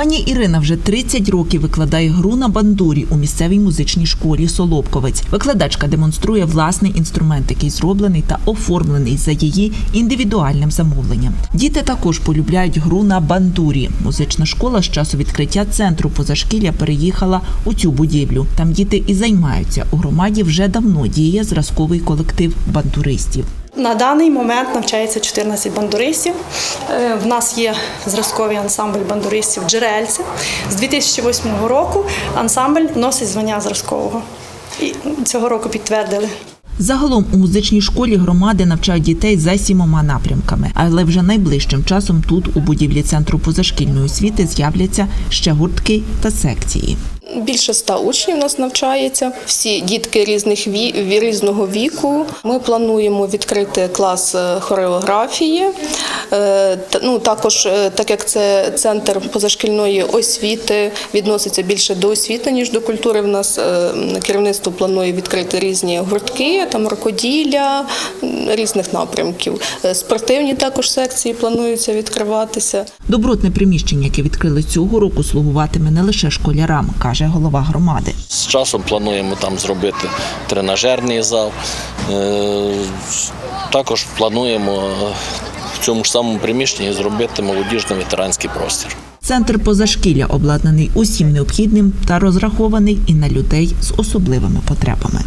Пані Ірина вже 30 років викладає гру на бандурі у місцевій музичній школі Солобковець. Викладачка демонструє власний інструмент, який зроблений та оформлений за її індивідуальним замовленням. Діти також полюбляють гру на бандурі. Музична школа з часу відкриття центру позашкілля переїхала у цю будівлю. Там діти і займаються. У громаді вже давно діє зразковий колектив бандуристів. На даний момент навчається 14 бандуристів. Е, В нас є зразковий ансамбль бандуристів Джерельці. З 2008 року ансамбль носить звання зразкового. І цього року підтвердили. Загалом у музичній школі громади навчають дітей за сімома напрямками, але вже найближчим часом тут, у будівлі центру позашкільної освіти, з'являться ще гуртки та секції. Більше ста учнів нас навчається. Всі дітки різних ві... різного віку. Ми плануємо відкрити клас е, хореографії. Е, Ну, також, е, так як це центр позашкільної освіти, відноситься більше до освіти, ніж до культури. В нас керівництво планує відкрити різні гуртки, там рукоділля різних напрямків. Спортивні також секції плануються відкриватися. Добротне приміщення, яке відкрили цього року, слугуватиме не лише школярам, каже голова громади. З часом плануємо там зробити тренажерний зал. Е, Також плануємо е, в цьому ж самому приміщенні зробити молодіжно-ветеранський простір. Центр позашкілля обладнаний усім необхідним та розрахований і на людей з особливими потребами.